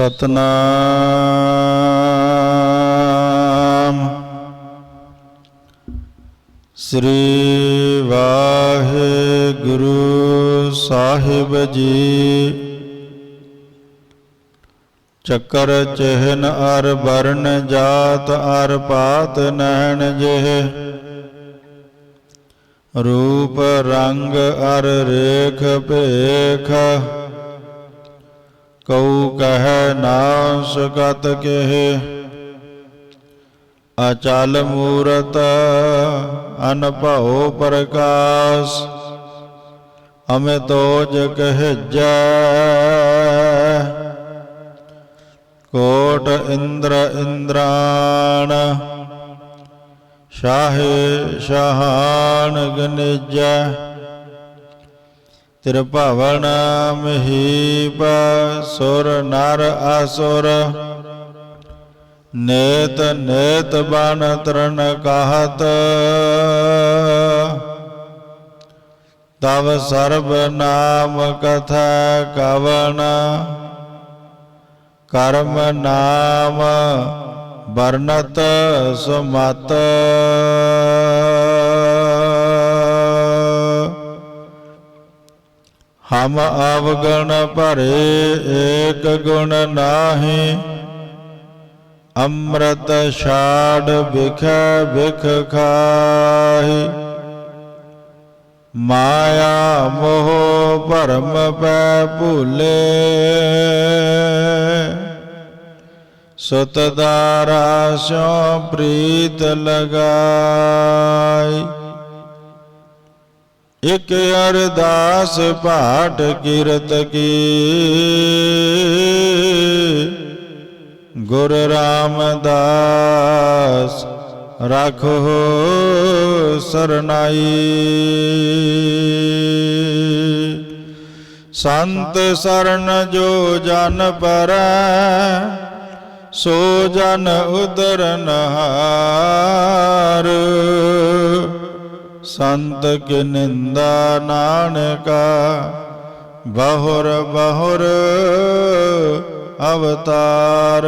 ਸਤਨਾਮ। ਸ੍ਰੀ ਵਾਹਿਗੁਰੂ ਸਾਹਿਬ ਜੀ। ਚੱਕਰ ਚਿਹਨ ਅਰ ਵਰਨ ਜਾਤ ਅਰ ਪਾਤ ਨੈਣ ਜਿਹ। ਰੂਪ ਰੰਗ ਅਰ ਰੇਖ ਭੇਖ। ਕਉ ਕਹਿ ਨਾ ਸਕਤ ਕਹਿ। ਅਚਲ ਮੂਰਤ ਅਨਭਉ ਪ੍ਰਕਾਸ਼ ਹਮੇ ਤੋਜ ਕਹਿਜੈ। ਕੋਟ ਇੰਦਰ ਇੰਦਰਾਣ, ਸ਼ਾਹੇ ਸ਼ਾਹਾਨ ਗਨਿਜੈ। ਤ੍ਰਿਭਵਨ ਮਹੀਪ ਸੁਰ ਨਰ ਅਸੁਰ। ਨੇਤ ਨੇਤ ਬਨ ਤਰਨ ਕਹਤ। ਤਵ ਸਰਬ ਨਾਮ ਕਥਾ ਕਵਨ। ਕਰਮ ਨਾਮ ਵਰਨਤ ਸੁਮਤ। ਹਮ ਅਵਗਣ ਭਰੇ ਏਕ ਗੁਣ ਨਾਹੀ। ਅੰਮ੍ਰਿਤ ਛਾੜ ਵਿਖੈ ਵਿਖ ਖਾਹੀ। ਮਾਇਆ ਮੋਹ ਭਰਮ ਪੈ ਭੁਲੇ। ਸੁਤ ਦਾਰਾ ਪ੍ਰੀਤ ਲਗਾਈ। ਇਕ ਅਰਦਾਸ ਪਾਠ ਕੀਰਤ ਕੀ। ਗੁਰ ਰਾਮਦਾਸ ਰਾਖੋ ਸਰਨਾਈ। ਸੰਤ ਸਰਨ ਜੋ ਜਨ ਪਰੈ, ਸੋ ਜਨ ਉਦਰਨ ਹਾਰ। ਸੰਤ ਕੀ ਨਿੰਦਾ ਨਾਨਕਾ, ਬਹੁਰ ਬਹੁਰ ਅਵਤਾਰ।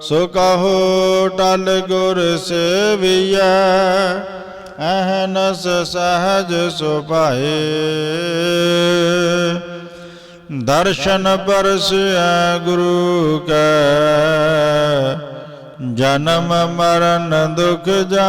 ਸੋ ਕਹੋ ਟਲ ਗੁਰ ਸੇਵੀਐ, ਅਹਨਸ ਸਹਜ ਸੁਭਾਏ। ਦਰਸ਼ਨ ਪਰਸੈ ਗੁਰੂ ਕੈ, ਜਨਮ ਮਰਨ ਦੁਖ ਜਾ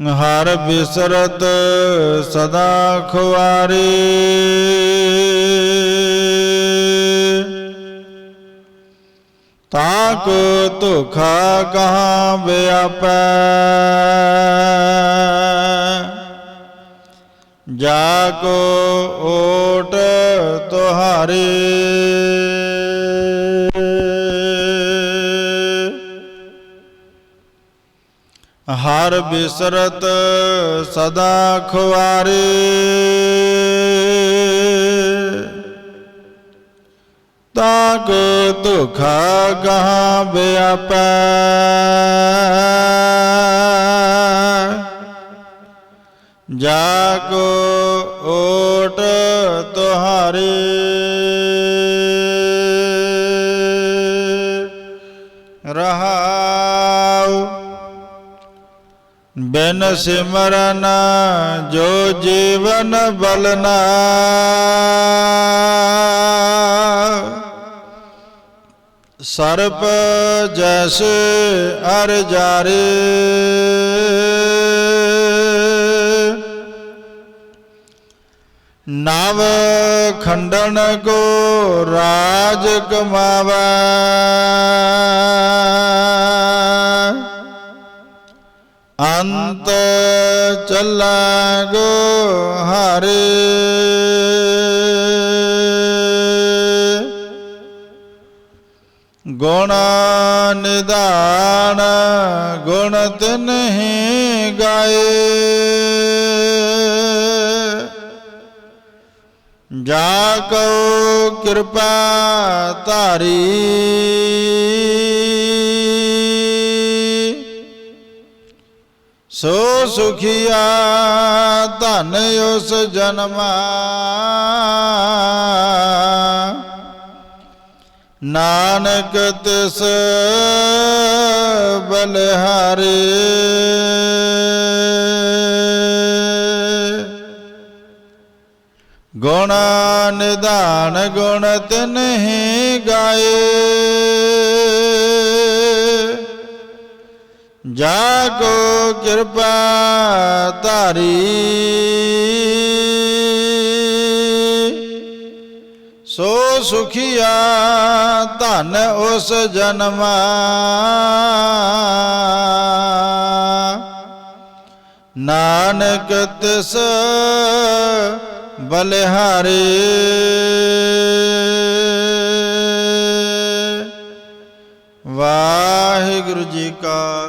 ਹਰ ਬਿਸਰਤ ਸਦਾ ਖੁਆਰੀ। ਤਾਕ ਧੋਖਾ ਕਹਾਂ ਵਿਆਪੈ। ਜਾ ਕੋ ਓਟ ਤੁਹਾਰੇ। ਹਰ ਬਿਸਰਤ ਸਦਾ ਖੁਆਰੇ ਤਾਕ ਦੁਖਾ ਗਾਂ ਵਿਆਪੈ। ਜਾ ਕੋ ਓਟ ਤੁਹਾਰੇ। ਰਹਾਉ ਬਿਨ ਸਿਮਰਨ ਜੋ ਜੀਵਨ ਬਲਨਾ ਸਰਪ ਜੈਸੇ ਅਰ ਜਾਰੇ। ਨਵ ਖੰਡਨ ਕੋ ਰਾਜ ਕਮਾਵੈ। ਅੰਤ ਚੱਲੈ ਗੋ ਹਰੇ। ਗੁਣ ਨਿਦਾਨ ਗੁਣ ਤਨਹਿ ਗਾਏ। ਜਾ ਕੋ ਕਿਰਪਾ ਧਾਰੀ। ਸੋ ਸੁਖੀਆ ਧਨ ਉਸ ਜਨਮਾ। ਨਾਨਕ ਤਿਸ ਬਲਿਹਾਰੇ। ਗੁਣ ਨਿਧਾਨ ਗੁਣ ਤਿਨਹਿ ਗਾਏ। ਜਾ ਕਿਰਪਾ ਧਾਰੀ। ਸੋ ਸੁਖੀਆ ਧਨ ਉਸ ਜਨਮ। ਨਾਨਕ ਤਿਸ ਬਲਿਹਾਰੇ। ਵਾਹਿਗੁਰੂ ਜੀ ਕਾ